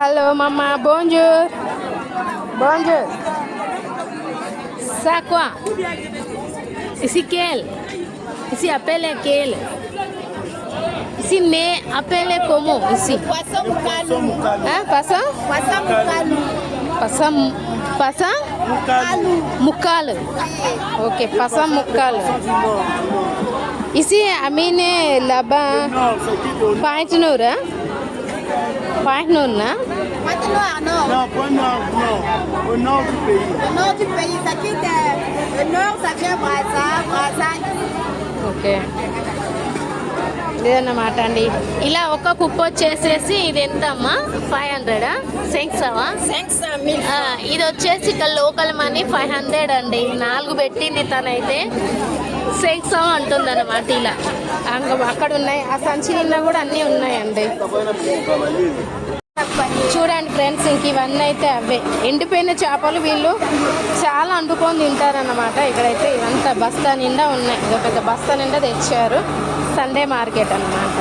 Alô, mamãe. bonjour. Bonjour. Ça quoi? Ici quel? Ici appelle quel? Ici mais appelle comment? Ici. Poisson moukalou. Hein, poisson? Poisson moukalou. Poisson poisson? Moukalou. Moukalou. Ok, poisson moukalou. Ici, Amine, là-bas. Paris du Nord, hein? Point Nour, hein Poisson noir, non. Non, point nord, non. Au nord du pays. Le nord du pays, ça quitte. euh, Le nord, ça vient Brazza. Brazza. Okay ఇదన్నమాట అండి ఇలా ఒక కుప్ప వచ్చేసేసి ఇది ఎంత అమ్మా five హండ్రెడా సెంక్సవా 500 000. ఇది వచ్చేసి ఇక్కడ లోకల్ మనీ ఫైవ్ హండ్రెడ్ అండి నాలుగు పెట్టింది తనైతే సెంక్సవ అంటుంది అనమాట ఇలా అక్కడ ఉన్నాయి. ఆ సంచి నిన్న కూడా అన్నీ ఉన్నాయండి. చూడండి ఫ్రెండ్స్ ఇంక ఇవన్నీ అయితే అవే. ఎండిపోయిన చేపలు వీళ్ళు చాలా అండుకొని తింటారన్నమాట. ఇక్కడైతే ఇదంతా బస్తా నిండా ఉన్నాయి. ఇదొక పెద్ద బస్తా నిండా తెచ్చారు. సండే మార్కెట్ అన్నమాట.